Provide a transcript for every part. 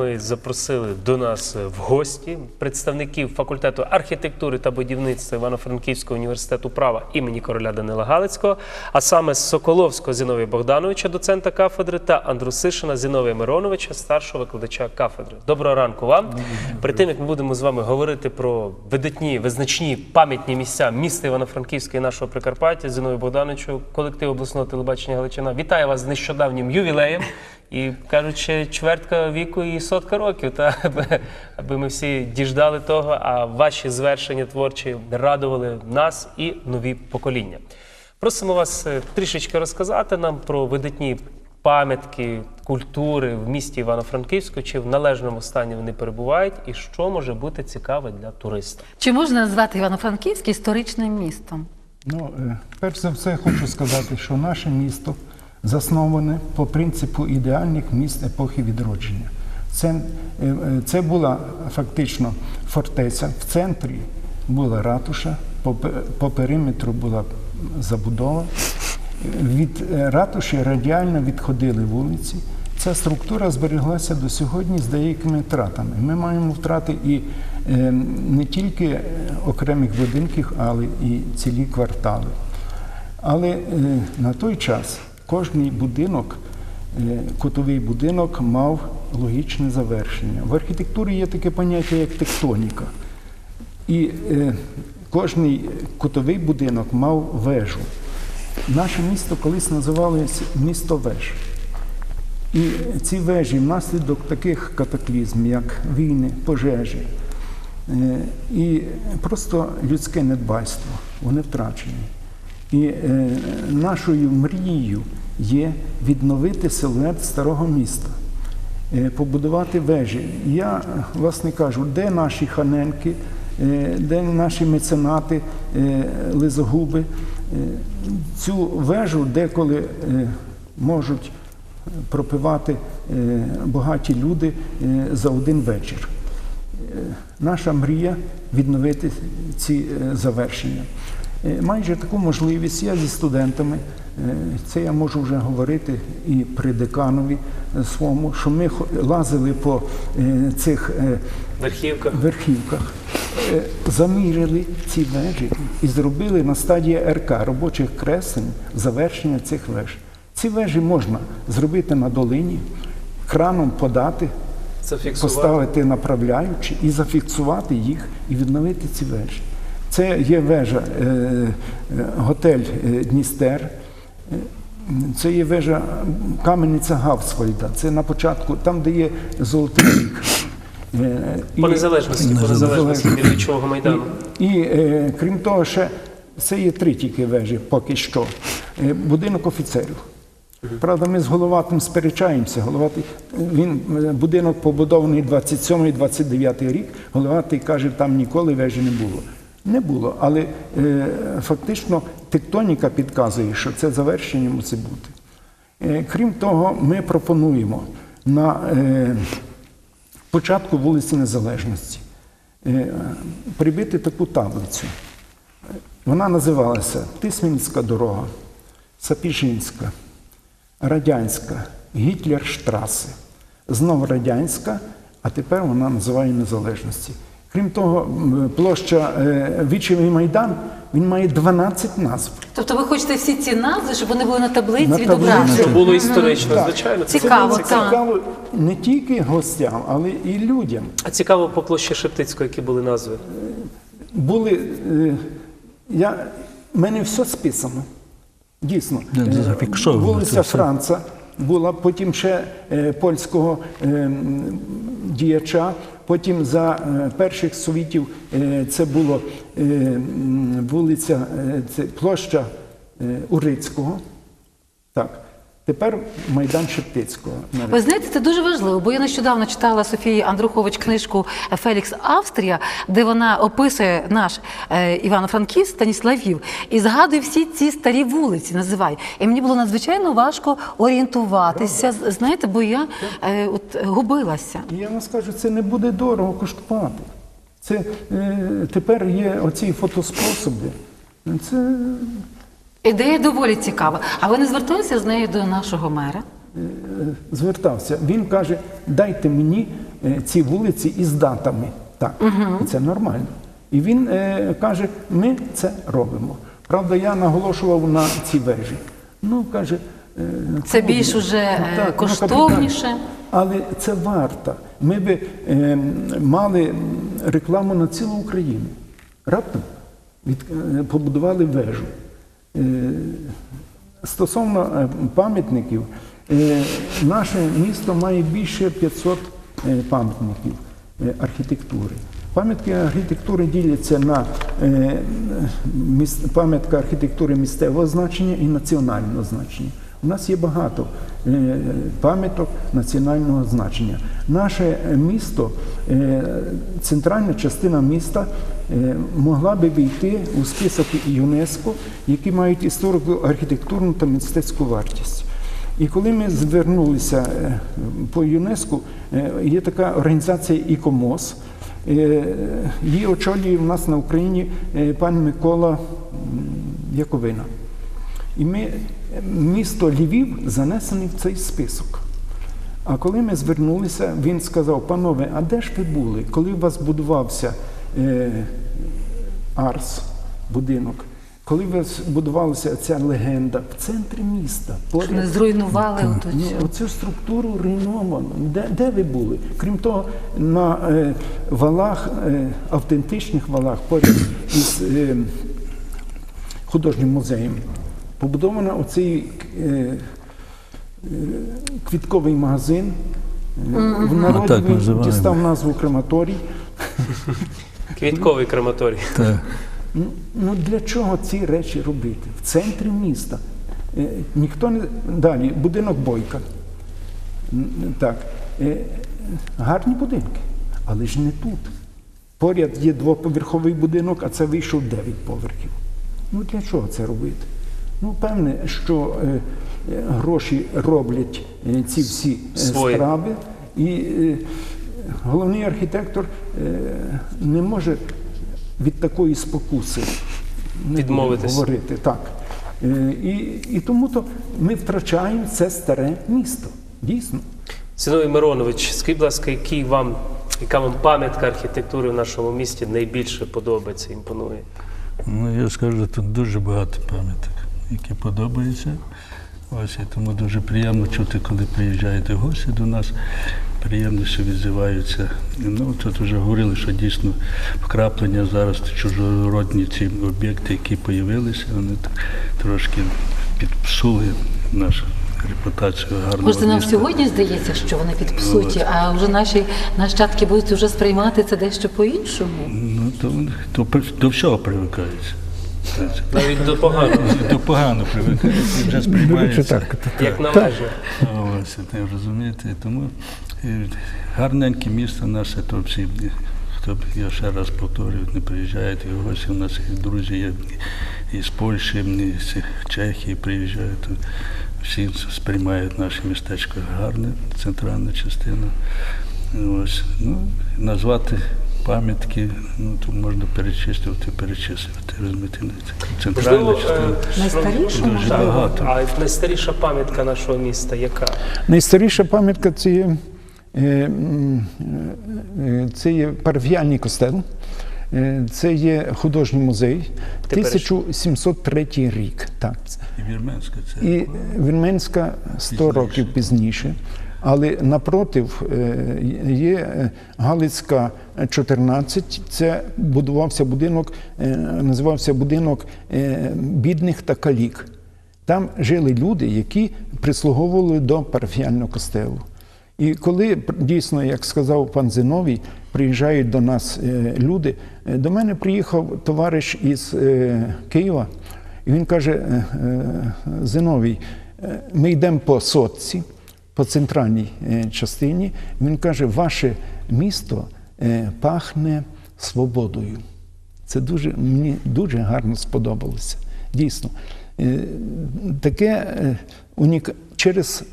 ми запросили до нас в гості представників факультету архітектури та будівництва Івано-Франківського університету права імені короля Данила Галицького, а саме Соколовського Зіновія Богдановича, доцента кафедри, та Андрусишина Зіновія Мироновича, старшого викладача кафедри. Доброго ранку вам. Перед тим як ми будемо з вами говорити про видатні, визначні пам'ятні місця міста Івано-Франківська і нашого Прикарпаття, Зіновію Богдановичу, колектив обласного телебачення Галичина. Вітаю вас з нещодавнім ювілеєм. І кажучи, чвертка віку і сотка років, та аби, аби ми всі діждали того, а ваші звершення творчі радували нас і нові покоління. Просимо вас е, трішечки розказати нам про видатні пам'ятки культури в місті Івано-Франківську, чи в належному стані вони перебувають, і що може бути цікаве для туриста. Чи можна назвати Івано-Франківськ історичним містом? Ну, е, перш за все, хочу сказати, що наше місто засноване по принципу ідеальних міст епохи відродження. Це, е, це була фактично фортеця. В центрі була ратуша, по, по периметру була забудова. Від е, ратуші радіально відходили вулиці. Ця структура збереглася до сьогодні з деякими втратами. Ми маємо втрати і е, не тільки окремих будинків, але і цілі квартали. Але на той час кожний будинок, е, кутовий будинок мав логічне завершення. В архітектурі є таке поняття, як тектоніка. І е, кожний кутовий будинок мав вежу. Наше місто колись називалось місто веж. І ці вежі внаслідок таких катаклізмів, як війни, пожежі е, і просто людське недбайство, вони втрачені. І е, нашою мрією є відновити силует старого міста, е, побудувати вежі. Я, власне кажу, де наші ханенки, е, де наші меценати, е, лизогуби. Е, Цю вежу деколи е, можуть пропивати е, багаті люди е, за один вечір. Е, Наша мрія відновити ці е, завершення. Е, Майже таку можливість я зі студентами, е, це я можу вже говорити і при деканові своєму, що ми лазили по е, цих Верхівка. верхівках, е, заміряли ці вежі і зробили на стадії РК робочих креслень завершення цих веж. Ці вежі можна зробити на долині, краном подати, поставити направляючи і зафіксувати їх і відновити ці вежі. Це є вежа е, е, готель е, Дністер. Це є вежа Кам'яниця Гавсвальда. Це на початку, там, де є золотий рік. По незалежності, по незалежності від Вічового майдану. і е, крім того, ще це є три тільки вежі поки що. Будинок офіцерів. Правда, ми з Головатим сперечаємося. Головатий, він, будинок побудований 27-29 рік. Головатий каже, там ніколи вежі не було. Не було, але е, фактично тектоніка підказує, що це завершення мусить бути. Е, крім того, ми пропонуємо на е, початку вулиці Незалежності е, прибити таку таблицю. Вона називалася Тисменська дорога, Сапіжинська, Радянська, Гітлерштраси, знов Радянська, а тепер вона називає Незалежності. Крім того, площа е, Вічевий Майдан він має 12 назв. Тобто ви хочете всі ці назви, щоб вони були на таблиці На відображені? таблиці. Що було історично, Так. звичайно. це Цікаво, Це так. цікаво не тільки гостям, але і людям. А цікаво по площі Шептицької, які були назви. були. Е, я, в мене все списано. Дійсно. Е, Вулиця. Франца була, потім ще польського е, діяча. Потім за е, перших совітів е, це було е, вулиця, це площа Урицького. Так. Тепер Майдан Шептицького. Ви знаєте, це дуже важливо, бо я нещодавно читала Софії Андрухович книжку Фелікс Австрія, де вона описує наш е, Івано-Франківськ Станіславів і згадує всі ці старі вулиці, називає. І мені було надзвичайно важко орієнтуватися, з- знаєте, бо я е, от губилася. І я вам скажу, це не буде дорого коштувати. Це е, тепер є оці фотоспособи. Це Ідея доволі цікава. А ви не зверталися з нею до нашого мера? звертався. Він каже: дайте мені е, ці вулиці із датами. Так, і це нормально. І він е, каже: ми це робимо. Правда, я наголошував на ці вежі. Ну, каже, е, Це більш уже, е, Так, ну, коштовніше. капітально. Але це варто. Ми би е, мали рекламу на цілу Україну. Раптом від, е, побудували вежу. Е, стосовно е, пам'ятників, е, наше місто має більше 500 е, пам'ятників архітектури. Пам'ятки архітектури діляться на пам'ятка архітектури місцевого значення і національного значення. У нас є багато е, пам'яток національного значення. Наше місто, е, центральна частина міста е, могла би війти у список ЮНЕСКО, які мають історико архітектурну та мистецьку вартість. І коли ми звернулися по ЮНЕСКО, є така організація ІКОМОС. Її очолює в нас на Україні пан Микола Яковина. І ми, місто Львів занесений в цей список. А коли ми звернулися, він сказав: панове, а де ж ви були? Коли у вас будувався е, Арс, будинок, коли у вас будувалася ця легенда в центрі міста, Що не зруйнували оту Ну, цю. оцю структуру руйновано. Де, де ви були? Крім того, на е, валах, е, автентичних валах, поряд із е, художнім музеєм, побудовано оцей е, е, квітковий магазин. Е, В народі він дістав назву крематорій. Квітковий крематорій. Так. Ну, ну для чого ці речі робити? В центрі міста. Ніхто не далі, будинок Бойка. Так. Гарні будинки, але ж не тут. Поряд є двоповерховий будинок, а це вийшов 9 поверхів. Ну для чого це робити? Ну, певне, що е, гроші роблять е, ці всі е, Свої. справи, і е, головний архітектор е, не може від такої спокуси не Відмовитись. говорити. Так. Е, І, і тому то ми втрачаємо це старе місто. Дійсно. Зіновій Миронович, скажіть, будь ласка, який вам, яка вам пам'ятка архітектури в нашому місті найбільше подобається, імпонує? Ну, я скажу, тут дуже багато пам'яток, які подобаються. Ось і тому дуже приємно чути, коли приїжджаєте гості до нас. Приємно, що відзиваються. Ну, тут вже говорили, що дійсно вкраплення зараз чужородні ці об'єкти, які з'явилися, вони трошки підпсули нашу репутацію гарного Може, нам сьогодні здається, що вони підпсуті, а вже наші нащадки будуть вже сприймати це дещо по-іншому. Ну, то, то до всього привикаються. Навіть до поганого, До погано привикаються і вже сприймаються. як належно. Ось, ти розумієте, тому е, гарненьке місто наше, то всі, хто б, я ще раз повторюю, не приїжджають і гості, у нас і друзі є і з Польщі, і з Чехії приїжджають, всі сприймають наше містечко гарне, центральна частина. Ось, ну, назвати пам'ятки, ну, то можна перечислювати, перечислювати, розумієте, центральна Можливо, частина. е, Найстаріша, Дуже Так, багато. А найстаріша пам'ятка нашого міста яка? Найстаріша пам'ятка це є, е, е, це є парафіальний костел, е, це є художній музей, Теперішній. 1703 рік. Так. І Вірменська це. І Вірменська 100 років пізніше. Але напротив е, є е, Галицька 14, це будувався будинок, е, називався будинок бідних та калік. Там жили люди, які прислуговували до парафіального костелу. І коли дійсно, як сказав пан Зиновій, приїжджають до нас люди, до мене приїхав товариш із Києва, і він каже: Зиновій, ми йдемо по сотці, по центральній е, частині. Він каже, ваше місто е, пахне свободою. Це дуже, мені дуже гарно сподобалося. Дійсно. Е, Таке уніка... через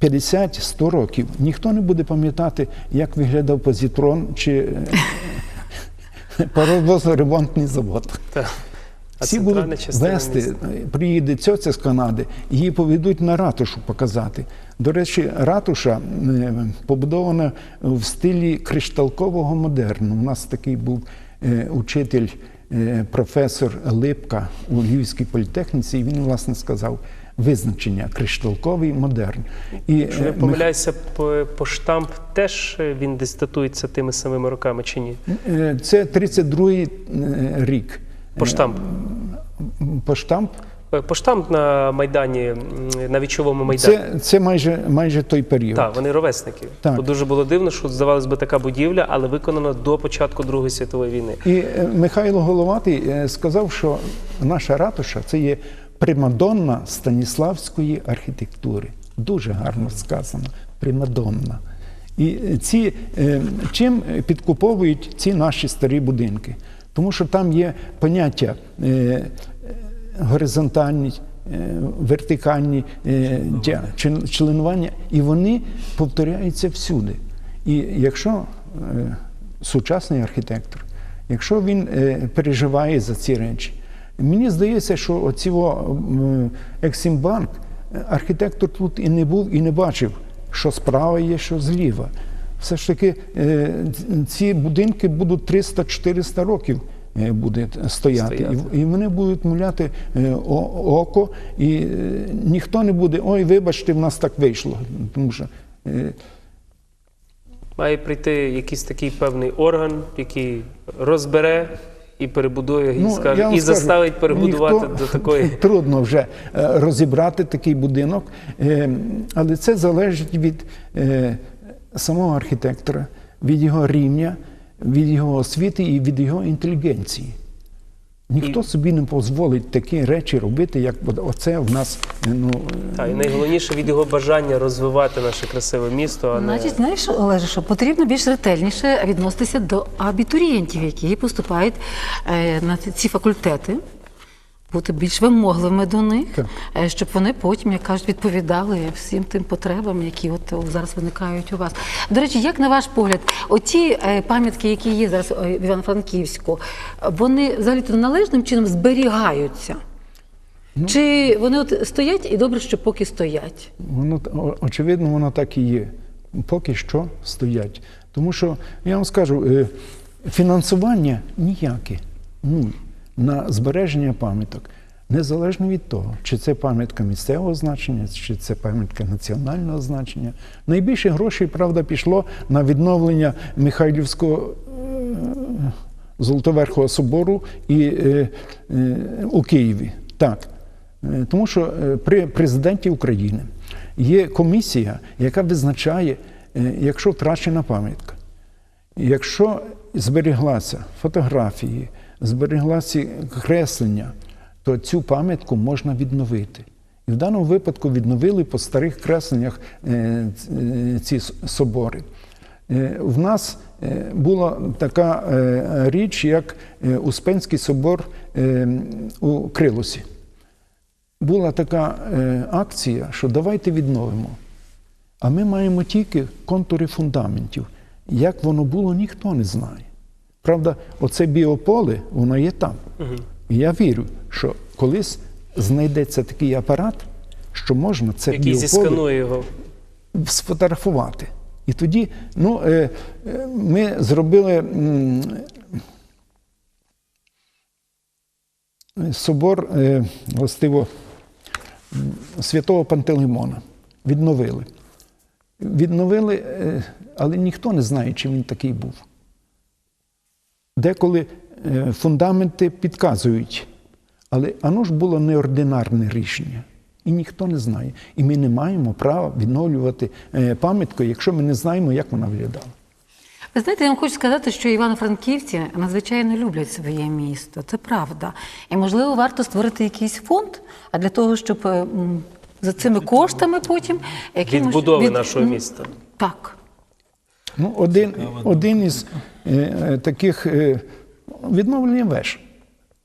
50-100 років ніхто не буде пам'ятати, як виглядав позитрон чи паровозно-ремонтний завод. А Всі будуть вести, міста? приїде цьоця з Канади, її поведуть на ратушу показати. До речі, ратуша побудована в стилі кришталкового модерну. У нас такий був е, учитель, е, професор Липка у Львівській політехніці, і він, власне, сказав визначення кришталковий модерн. І, не е, ми- помиляюся, по, по штамп теж він десь датується тими самими роками чи ні? це 32-й е, рік. По штамп. По штамп Е, По штамп на Майдані, на вічовому Майдані. це, це майже, майже той період. Так, вони ровесники. Так. Бо дуже було дивно, що здавалось би така будівля, але виконана до початку Другої світової війни. І е, Михайло Головатий е, сказав, що наша ратуша це є примадонна станіславської архітектури. Дуже гарно сказано. Примадонна. І ці, чим підкуповують ці наші старі будинки? Тому що там є поняття е, е, горизонтальні, е, вертикальні е, дя- членування, і вони повторяються всюди. І якщо е, сучасний архітектор, якщо він е, переживає за ці речі, мені здається, що оці Ексімбанк, архітектор тут і не був, і не бачив, що справа є, що зліва. Все ж таки, е, ці будинки будуть 300-400 років е, буде стояти. Стояти. І, вони будуть муляти е, око, і ніхто не буде, ой, вибачте, в нас так вийшло. Тому що Має прийти якийсь такий певний орган, який розбере і перебудує, і Ну, скаже, і скажу, заставить перебудувати до такої. Трудно вже розібрати такий будинок, але це залежить від самого архітектора, від його рівня, від його освіти і від його інтелігенції. Ніхто собі не дозволить такі речі робити, як оце в нас. Ну, Та, і найголовніше від його бажання розвивати наше красиве місто, а не Значить, знаєш, Олеже, що потрібно більш ретельніше відноситися до абітурієнтів, які поступають е, на ці факультети, бути більш вимогливими до них, Так. е, щоб вони потім, як кажуть, відповідали всім тим потребам, які от зараз виникають у вас. До речі, як на ваш погляд, оті е, пам'ятки, які є зараз е, в Івано-Франківську, вони взагалі то належним чином зберігаються? Чи вони от стоять і добре, що поки стоять? Воно очевидно, воно так і є. Поки що стоять. Тому що я вам скажу, фінансування ніяке нуль на збереження пам'яток. Незалежно від того, чи це пам'ятка місцевого значення, чи це пам'ятка національного значення. Найбільше грошей, правда, пішло на відновлення Михайлівського е, Золотоверхового собору і е, е, у Києві. Так. Тому що при президенті України є комісія, яка визначає, якщо втрачена пам'ятка, якщо зберіглася фотографії, зберіглася креслення, то цю пам'ятку можна відновити. І в даному випадку відновили по старих кресленнях е, е, ці собори. Е, В нас була така річ, як Успенський собор у Крилосі. Була така акція, що давайте відновимо. А ми маємо тільки контури фундаментів. Як воно було, ніхто не знає. Правда, оце біополе, воно є там. І я вірю, що колись знайдеться такий апарат, що можна це який біополе його. сфотографувати. І тоді ну, е, е, ми зробили м, собор е, властиво святого Пантелеймона. Відновили. Відновили, е, але ніхто не знає, чи він такий був. Деколи е, фундаменти підказують, але воно ж було неординарне рішення. І ніхто не знає. І ми не маємо права відновлювати е, пам'ятку, якщо ми не знаємо, як вона виглядала. Ви знаєте, я вам хочу сказати, що івано-франківці надзвичайно люблять своє місто. Це правда. І можливо варто створити якийсь фонд, а для того, щоб е, за цими коштами потім якимось- Відбудови від- нашого міста. Так. Ну, один, один із е, е, таких е, відновлення веж,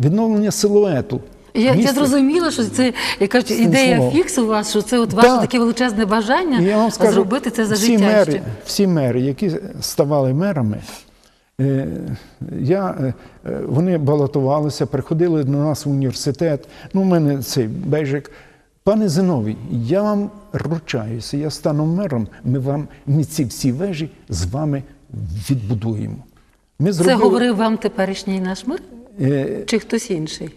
відновлення силуету. Я, я зрозуміла, що це як кажуть, ідея фікс у вас, що це от ваше Так. таке величезне бажання я вам скажу, зробити це за всі життя. мери, ще. всі мери, які ставали мерами, Е, Я, е, е, вони балотувалися, приходили до нас в університет. Ну, у мене цей бежик. Пане Зиновій, я вам ручаюся, я стану мером, ми вам ми ці всі вежі з вами відбудуємо. Ми Це говорив вам теперішній наш мир Е, чи хтось інший?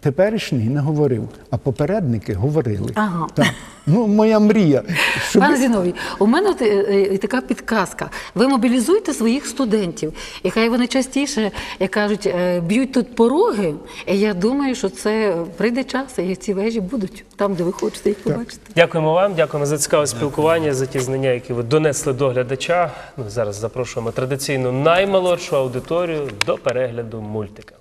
Теперішній не говорив, а попередники говорили. Ага. Так. Ну, моя мрія. Щоб... Пане Зіновій, у мене е, е, така підказка. Ви мобілізуйте своїх студентів, і хай вони частіше, як кажуть, е, б'ють тут пороги. І я думаю, що це прийде час, і ці вежі будуть там, де ви хочете їх побачити. Дякуємо вам, дякуємо за цікаве спілкування, за ті знання, які ви донесли до глядача. Ну, зараз запрошуємо традиційну наймолодшу аудиторію до перегляду мультика.